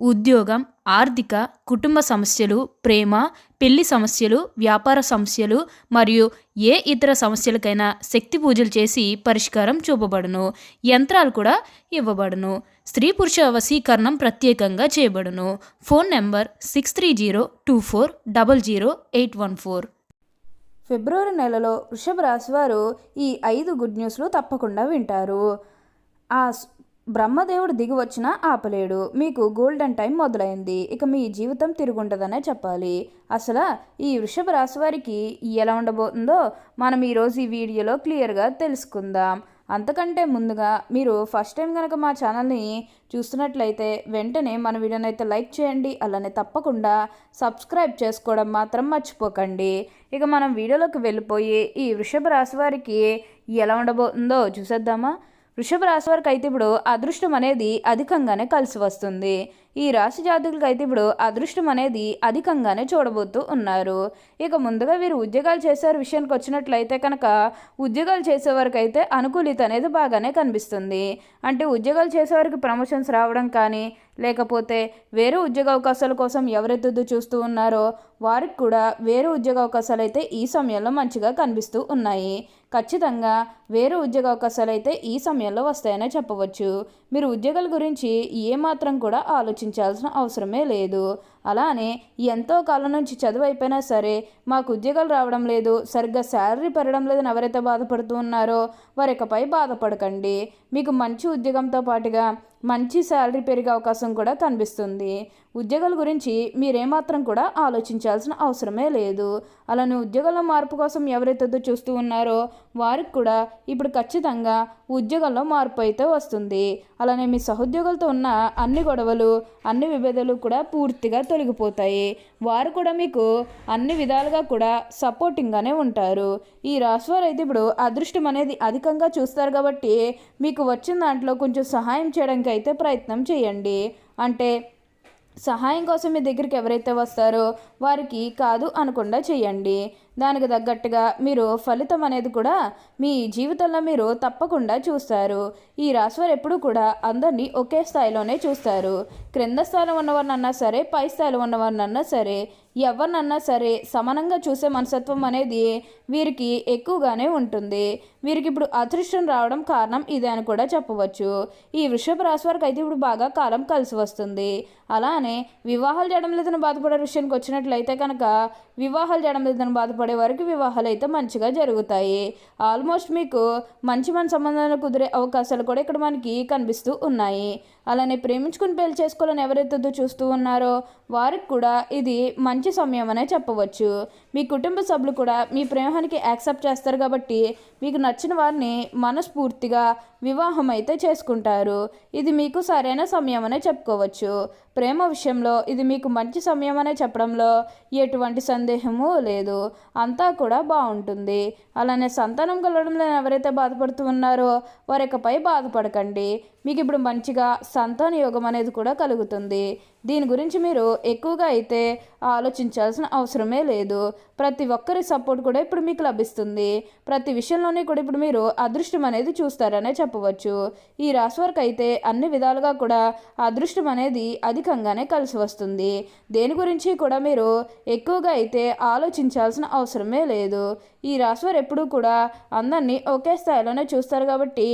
ఉద్యోగం ఆర్థిక కుటుంబ సమస్యలు ప్రేమ పెళ్ళి సమస్యలు వ్యాపార సమస్యలు మరియు ఏ ఇతర సమస్యలకైనా శక్తి పూజలు చేసి పరిష్కారం చూపబడును. యంత్రాలు కూడా ఇవ్వబడును. స్త్రీ పురుష వశీకరణం ప్రత్యేకంగా చేయబడును. Phone number six three zero two four double zero eight one four February నెలలో వృషభ రాశి వారు ఈ ఐదు గుడ్ న్యూస్లు తప్పకుండా వింటారు. ఆ బ్రహ్మదేవుడు దిగి వచ్చినా ఆపలేడు. మీకు గోల్డెన్ టైం మొదలైంది. ఇక మీ జీవితం తిరుగుంటుందనే చెప్పాలి. అసలు ఈ వృషభ రాశి వారికి ఎలా ఉండబోతుందో మనం ఈరోజు ఈ వీడియోలో క్లియర్గా తెలుసుకుందాం. అంతకంటే ముందుగా మీరు ఫస్ట్ టైం కనుక మా ఛానల్ని చూస్తున్నట్లయితే వెంటనే మన వీడియోని అయితే లైక్ చేయండి. అలానే తప్పకుండా సబ్స్క్రైబ్ చేసుకోవడం మాత్రం మర్చిపోకండి. ఇక మనం వీడియోలోకి వెళ్ళిపోయి ఈ వృషభ రాశి వారికి ఎలా ఉండబోతుందో చూసేద్దామా? వృషభ రాశి వారికి అయితే ఇప్పుడు అదృష్టం అనేది అధికంగానే కలిసి వస్తుంది. ఈ రాశి జాతకులకు అయితే ఇప్పుడు అదృష్టం అనేది అధికంగానే చూడబోతూ ఉన్నారు. ఇక ముందుగా వీరు ఉద్యోగాలు చేసే విషయానికి వచ్చినట్లయితే కనుక ఉద్యోగాలు చేసేవారికి అయితే అనుకూలిత అనేది బాగానే కనిపిస్తుంది. అంటే ఉద్యోగాలు చేసేవారికి ప్రమోషన్స్ రావడం కానీ లేకపోతే వేరే ఉద్యోగ అవకాశాల కోసం ఎవరెత్తుద్దు చూస్తూ ఉన్నారో వారికి కూడా వేరే ఉద్యోగ అవకాశాలు అయితే ఈ సమయంలో మంచిగా కనిపిస్తూ ఉన్నాయి. ఖచ్చితంగా వేరే ఉద్యోగ అవకాశాలు అయితే ఈ సమయంలో వస్తాయనే చెప్పవచ్చు. మీరు ఉద్యోగాల గురించి ఏమాత్రం కూడా ఆలోచించాల్సిన అవసరమే లేదు. అలానే ఎంతో కాలం నుంచి చదువు అయిపోయినా సరే మాకు ఉద్యోగాలు రావడం లేదు సరిగ్గా శాలరీ పెరగడం లేదని ఎవరైతే బాధపడుతూ ఉన్నారో వారికపై బాధపడకండి. మీకు మంచి ఉద్యోగంతో పాటుగా మంచి శాలరీ పెరిగే అవకాశం కూడా కనిపిస్తుంది. ఉద్యోగాల గురించి మీరేమాత్రం కూడా ఆలోచించాల్సిన అవసరమే లేదు. అలానే ఉద్యోగాల మార్పు కోసం ఎవరైతే చూస్తూ ఉన్నారో వారికి కూడా ఇప్పుడు ఖచ్చితంగా ఉద్యోగంలో మార్పు అయితే వస్తుంది. అలానే మీ సహోద్యోగులతో ఉన్న అన్ని గొడవలు అన్ని విభేదాలు కూడా పూర్తిగా తొలగిపోతాయి. వారు కూడా మీకు అన్ని విధాలుగా కూడా సపోర్టింగ్గానే ఉంటారు. ఈ రాశివారు అయితే ఇప్పుడు అదృష్టం అనేది అధికంగా చూస్తారు కాబట్టి మీకు వచ్చిన దాంట్లో కొంచెం సహాయం చేయడానికి అయితే ప్రయత్నం చేయండి. అంటే సహాయం కోసం మీ దగ్గరికి ఎవరైతే వస్తారో వారికి కాదు అనకుండా చేయండి. దానికి తగ్గట్టుగా మీరు ఫలితం అనేది కూడా మీ జీవితంలో మీరు తప్పకుండా చూస్తారు. ఈ రాశివారు ఎప్పుడూ కూడా అందరినీ ఒకే స్థాయిలోనే చూస్తారు. క్రింద స్థాయిలో ఉన్నవారినన్నా సరే పై స్థాయిలో ఉన్నవారినన్నా సరే ఎవరినన్నా సరే సమానంగా చూసే మనసత్వం అనేది వీరికి ఎక్కువగానే ఉంటుంది. వీరికి ఇప్పుడు అదృష్టం రావడం కారణం ఇదే అని కూడా చెప్పవచ్చు. ఈ వృషభ రాశి వారికి అయితే ఇప్పుడు బాగా కాలం కలిసి వస్తుంది. అలానే వివాహాలు చేయడం లేదని బాధపడే విషయానికి వచ్చినట్లయితే కనుక వివాహాలు చేయడం లేదని బాధపడే వారికి వివాహాలు అయితే మంచిగా జరుగుతాయి. ఆల్మోస్ట్ మీకు మంచి మంచి సంబంధాలు కుదిరే అవకాశాలు కూడా ఇక్కడ మనకి కనిపిస్తూ ఉన్నాయి. అలానే ప్రేమించుకుని పెళ్ళి చేసుకోవాలని ఎవరైతే చూస్తూ ఉన్నారో వారికి కూడా ఇది మంచి సమయం అనే చెప్పవచ్చు. మీ కుటుంబ సభ్యులు కూడా మీ ప్రేమానికి యాక్సెప్ట్ చేస్తారు కాబట్టి మీకు నచ్చిన వారిని మనస్ఫూర్తిగా వివాహం అయితే చేసుకుంటారు. ఇది మీకు సరైన సమయం అనే చెప్పుకోవచ్చు. ప్రేమ విషయంలో ఇది మీకు మంచి సమయం అనే చెప్పడంలో ఎటువంటి సందేహము లేదు. అంతా కూడా బాగుంటుంది. అలానే సంతానం కలవడంలో ఎవరైతే బాధపడుతూ ఉన్నారో వారికపై బాధపడకండి. మీకు ఇప్పుడు మంచిగా సంతాన యోగం అనేది కూడా కలుగుతుంది. దీని గురించి మీరు ఎక్కువగా అయితే ఆలోచించాల్సిన అవసరమే లేదు. ప్రతి ఒక్కరి సపోర్ట్ కూడా ఇప్పుడు మీకు లభిస్తుంది. ప్రతి విషయంలోనే కూడా ఇప్పుడు మీరు అదృష్టం అనేది చూస్తారనే చెప్పవచ్చు. ఈ రాశి వరకు అయితే అన్ని విధాలుగా కూడా అదృష్టం అనేది అధికంగానే కలిసి వస్తుంది. దేని గురించి కూడా మీరు ఎక్కువగా అయితే ఆలోచించాల్సిన అవసరమే లేదు. ఈ రాశివారు ఎప్పుడూ కూడా అందరినీ ఒకే స్థాయిలోనే చూస్తారు కాబట్టి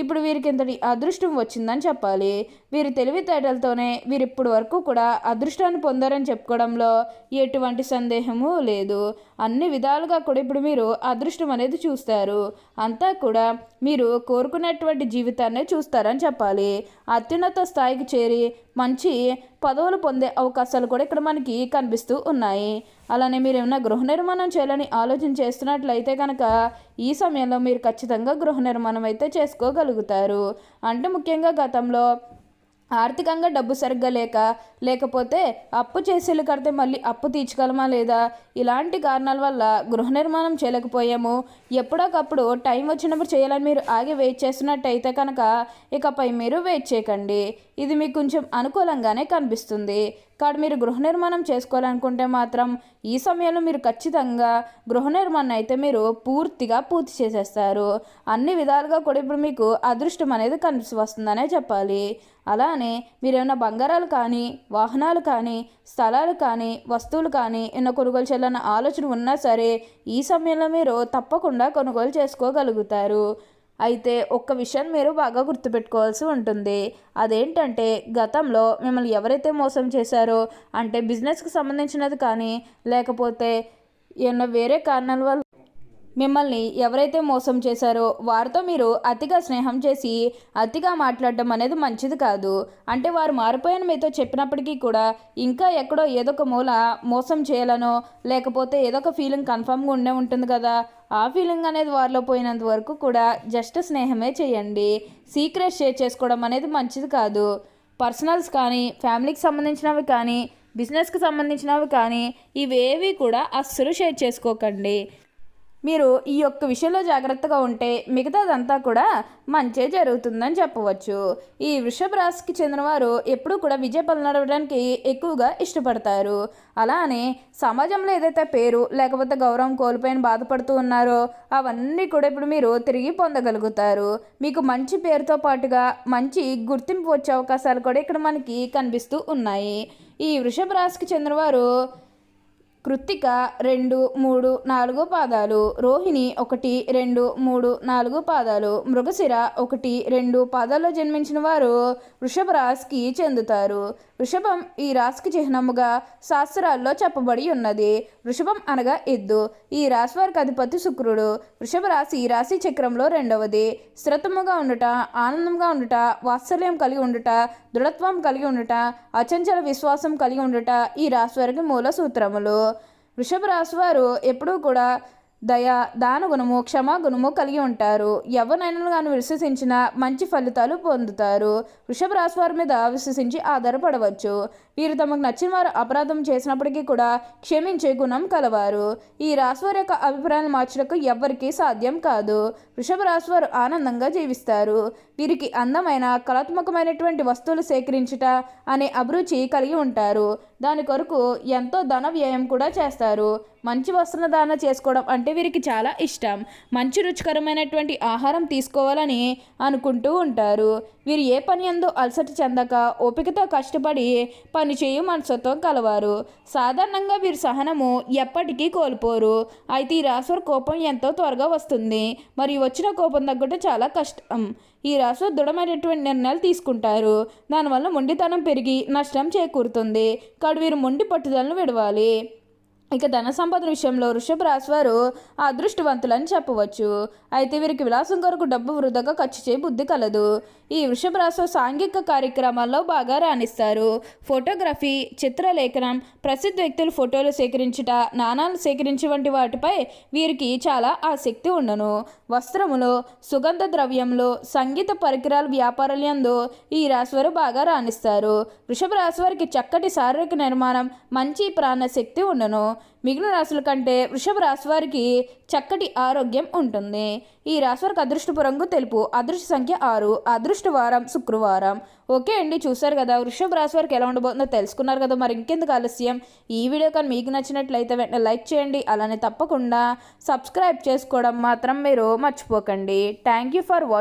ఇప్పుడు వీరికి ఇంతటి అదృష్టం వచ్చిందని చెప్పాలి. వీరి తెలివితేటలతోనే వీరు ఇప్పటి వరకు కూడా అదృష్టాన్ని పొందారని చెప్పుకోవడంలో ఎటువంటి సందేహము లేదు. అన్ని విధాలుగా కూడా ఇప్పుడు మీరు అదృష్టం అనేది చూస్తారు. అంతా కూడా మీరు కోరుకునేటువంటి జీవితాన్నే చూస్తారని చెప్పాలి. అత్యున్నత స్థాయికి చేరి మంచి పదవులు పొందే అవకాశాలు కూడా ఇక్కడ మనకి కనిపిస్తూ ఉన్నాయి. అలానే మీరు ఏమైనా గృహ నిర్మాణం చేయాలని ఆలోచన చేస్తున్నట్లయితే కనుక ఈ సమయంలో మీరు ఖచ్చితంగా గృహ నిర్మాణం అయితే చేసుకోగలుగుతారు. అంటే ముఖ్యంగా గతంలో ఆర్థికంగా డబ్బు సరిగ్గా లేక లేకపోతే అప్పు చేసేలు కడితే మళ్ళీ అప్పు తీర్చగలమా లేదా? ఇలాంటి కారణాల వల్ల గృహ నిర్మాణం చేయలేకపోయాము. ఎప్పుడోకప్పుడు టైం వచ్చినప్పుడు చేయాలని మీరు ఆగి వెయిట్ చేస్తున్నట్టయితే కనుక ఇకపై మీరు వెయిట్ చేయకండి. ఇది మీకు కొంచెం అనుకూలంగానే కనిపిస్తుంది. కాబట్టి మీరు గృహ నిర్మాణం చేసుకోవాలనుకుంటే మాత్రం ఈ సమయంలో మీరు ఖచ్చితంగా గృహ నిర్మాణం అయితే మీరు పూర్తిగా పూర్తి చేసేస్తారు. అన్ని విధాలుగా కూడా ఇప్పుడు మీకు అదృష్టం అనేది కలిసి వస్తుందనే చెప్పాలి. అలానే మీరు ఏమైనా బంగారాలు కానీ వాహనాలు కానీ స్థలాలు కానీ వస్తువులు కానీ ఏమైనా కొనుగోలు చేయాలన్న ఆలోచన ఉన్నా సరే ఈ సమయంలో మీరు తప్పకుండా కొనుగోలు చేసుకోగలుగుతారు. అయితే ఒక్క విషయం మీరు బాగా గుర్తుపెట్టుకోవాల్సి ఉంటుంది. అదేంటంటే గతంలో మిమ్మల్ని ఎవరైతే మోసం చేశారో అంటే బిజినెస్కి సంబంధించినది కానీ లేకపోతే ఏమన్నా వేరే కారణాల వల్ల మిమ్మల్ని ఎవరైతే మోసం చేశారో వారితో మీరు అతిగా స్నేహం చేసి అతిగా మాట్లాడడం అనేది మంచిది కాదు. అంటే వారు మారిపోయిన మీతో చెప్పినప్పటికీ కూడా ఇంకా ఎక్కడో ఏదో ఒక మూల మోసం చేయాలనో లేకపోతే ఏదో ఒక ఫీలింగ్ కన్ఫామ్గా ఉండే ఉంటుంది కదా ఆ ఫీలింగ్ అనేది వారిలో పోయినంత వరకు కూడా జస్ట్ స్నేహమే చేయండి. సీక్రెట్ షేర్ చేసుకోవడం అనేది మంచిది కాదు. పర్సనల్స్ కానీ ఫ్యామిలీకి సంబంధించినవి కానీ బిజినెస్కి సంబంధించినవి కానీ ఇవేవి కూడా అస్సలు షేర్ చేసుకోకండి. మీరు ఈ యొక్క విషయంలో జాగ్రత్తగా ఉంటే మిగతాదంతా కూడా మంచే జరుగుతుందని చెప్పవచ్చు. ఈ వృషభ రాశికి చెందినవారు ఎప్పుడూ కూడా విజయ పలనడవడానికి నడవడానికి ఎక్కువగా ఇష్టపడతారు. అలానే సమాజంలో ఏదైతే పేరు లేకపోతే గౌరవం కోల్పోయిన బాధపడుతూ ఉన్నారో అవన్నీ కూడా ఇప్పుడు మీరు తిరిగి పొందగలుగుతారు. మీకు మంచి పేరుతో పాటుగా మంచి గుర్తింపు వచ్చే అవకాశాలు కూడా ఇక్కడ మనకి కనిపిస్తూ ఉన్నాయి. ఈ వృషభ రాశికి చెందినవారు కృత్తిక రెండు మూడు నాలుగు పాదాలు రోహిణి ఒకటి రెండు మూడు నాలుగు పాదాలు మృగశిర ఒకటి రెండు పాదాల్లో జన్మించిన వారు వృషభ రాశికి చెందుతారు. వృషభం ఈ రాశికి చిహ్నముగా శాస్త్రాల్లో చెప్పబడి ఉన్నది. వృషభం అనగా ఎద్దు. ఈ రాశి వారికి అధిపతి శుక్రుడు. వృషభ రాశి ఈ రాశి చక్రంలో రెండవది. స్థిరత్వముగా ఉండుట ఆనందంగా ఉండుట వాత్సల్యం కలిగి ఉండుట దృఢత్వం కలిగి ఉండుట అచంచల విశ్వాసం కలిగి ఉండుట ఈ రాశి వారికి మూల సూత్రములు. వృషభ రాశి వారు ఎప్పుడూ కూడా దయ దాన గుణము క్షమా గుణము కలిగి ఉంటారు. ఎవరినైనా కానీ విశ్వసించిన మంచి ఫలితాలు పొందుతారు. వృషభ రాశి వారి మీద విశ్వసించి ఆధారపడవచ్చు. వీరు తమకు నచ్చిన వారు అపరాధం చేసినప్పటికీ కూడా క్షమించే గుణం కలవారు. ఈ రాశి వారి యొక్క అభిప్రాయాలు మార్చడానికి ఎవ్వరికీ సాధ్యం కాదు. వృషభ రాశి వారు ఆనందంగా జీవిస్తారు. వీరికి అందమైన కళాత్మకమైనటువంటి వస్తువులు సేకరించుట అనే అభిరుచి కలిగి ఉంటారు. దాని కొరకు ఎంతో ధన వ్యయం కూడా చేస్తారు. మంచి వస్త్రదాన చేసుకోవడం అంటే వీరికి చాలా ఇష్టం. మంచి రుచికరమైనటువంటి ఆహారం తీసుకోవాలని అనుకుంటూ ఉంటారు. వీరు ఏ పని ఎందు అలసట చెందక ఓపికతో కష్టపడి పని చేయు మనసుతో కలవారు. సాధారణంగా వీరి సహనము ఎప్పటికీ కోల్పోరు. అయితే ఈ రాశివారి కోపం ఎంతో త్వరగా వస్తుంది. మరియు వచ్చిన కోపం తగ్గట్టు చాలా కష్టం. ఈ రాశి దృఢమైనటువంటి నిర్ణయాలు తీసుకుంటారు. దానివల్ల మొండితనం పెరిగి నష్టం చేకూరుతుంది. కాడు వీరు మొండి పట్టుదలను విడవాలి. ఇక ధన సంపద విషయంలో వృషభ రాశి వారు అదృష్టవంతులని చెప్పవచ్చు. అయితే వీరికి విలాసం కొరకు డబ్బు వృధాగా ఖర్చు చేయ బుద్ధి కలదు. ఈ వృషభ రాశి సాంఘిక కార్యక్రమాల్లో బాగా రాణిస్తారు. ఫోటోగ్రఫీ చిత్రలేఖనం ప్రసిద్ధ వ్యక్తులు ఫోటోలు సేకరించుట నాణాలు సేకరించి వంటి వాటిపై వీరికి చాలా ఆసక్తి ఉండను. వస్త్రములు సుగంధ ద్రవ్యంలో సంగీత పరికరాల వ్యాపారాలందు ఈ రాశి వారు బాగా రాణిస్తారు. వృషభ రాశి వారికి చక్కటి శారీరక నిర్మాణం మంచి ప్రాణశక్తి ఉండను. మిగిలిన రాశుల కంటే వృషభ రాశి వారికి చక్కటి ఆరోగ్యం ఉంటుంది. ఈ రాశి వారికి అదృష్టపు రంగు తెలుపు అదృష్ట సంఖ్య ఆరు అదృష్ట వారం శుక్రవారం. ఓకే అండి చూసారు కదా వృషభ రాశి వారికి ఎలా ఉండబోతుందో తెలుసుకున్నారు కదా మరి ఇంకెందుకు ఆలస్యం? ఈ వీడియో కానీ మీకు నచ్చినట్లయితే వెంటనే లైక్ చేయండి అలానే తప్పకుండా సబ్స్క్రైబ్ చేసుకోవడం మాత్రం మీరు మర్చిపోకండి. Thank you for watching